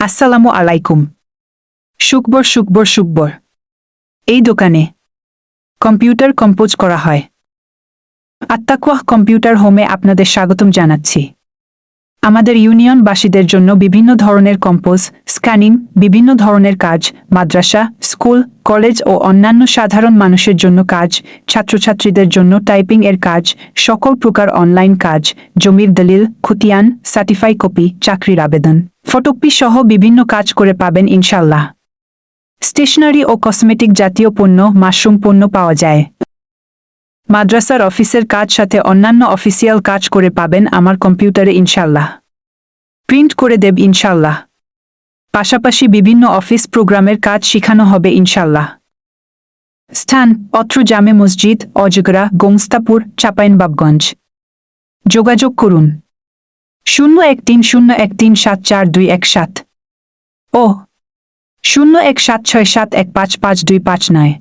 আসসালামু আলাইকুম। শুকবর শুকবর শুকবর। এই দোকানে কম্পিউটার কম্পোজ করা হয়। আত্মাকুয়াহ কম্পিউটার হোমে আপনাদের স্বাগতম জানাচ্ছি। আমাদের ইউনিয়নবাসীদের জন্য বিভিন্ন ধরনের কম্পোজ, স্ক্যানিং, বিভিন্ন ধরনের কাজ, মাদ্রাসা, স্কুল, কলেজ ও অন্যান্য সাধারণ মানুষের জন্য কাজ, ছাত্রছাত্রীদের জন্য টাইপিং এর কাজ, সকল প্রকার অনলাইন কাজ, জমির দলিল, খুতিয়ান, সার্টিফাই কপি, চাকরির আবেদন। ফটোকপি সহ বিভিন্ন কাজ করে পাবেন ইনশাল্লাহ স্টেশনারি ও কসমেটিক জাতীয় পণ্য, মাশরুম পণ্য পাওয়া যায়। মাদ্রাসার অফিসের কাজ সাথে অন্যান্য অফিসিয়াল কাজ করে পাবেন আমার কম্পিউটারে ইনশাল্লাহ প্রিন্ট করে দেব ইনশাল্লাহ পাশাপাশি বিভিন্ন অফিস প্রোগ্রামের কাজ শেখানো হবে ইনশাল্লাহ স্থান, অত্র জামে মসজিদ, অজগরা, গোংস্তাপুর, চাপাইনবাবগঞ্জ। যোগাযোগ করুন। শূন্য এক তিন শূন্য এক তিন সাত চার দুই এক সাত। ও শূন্য এক সাত ছয় সাত এক পাঁচ পাঁচ দুই পাঁচ নয়।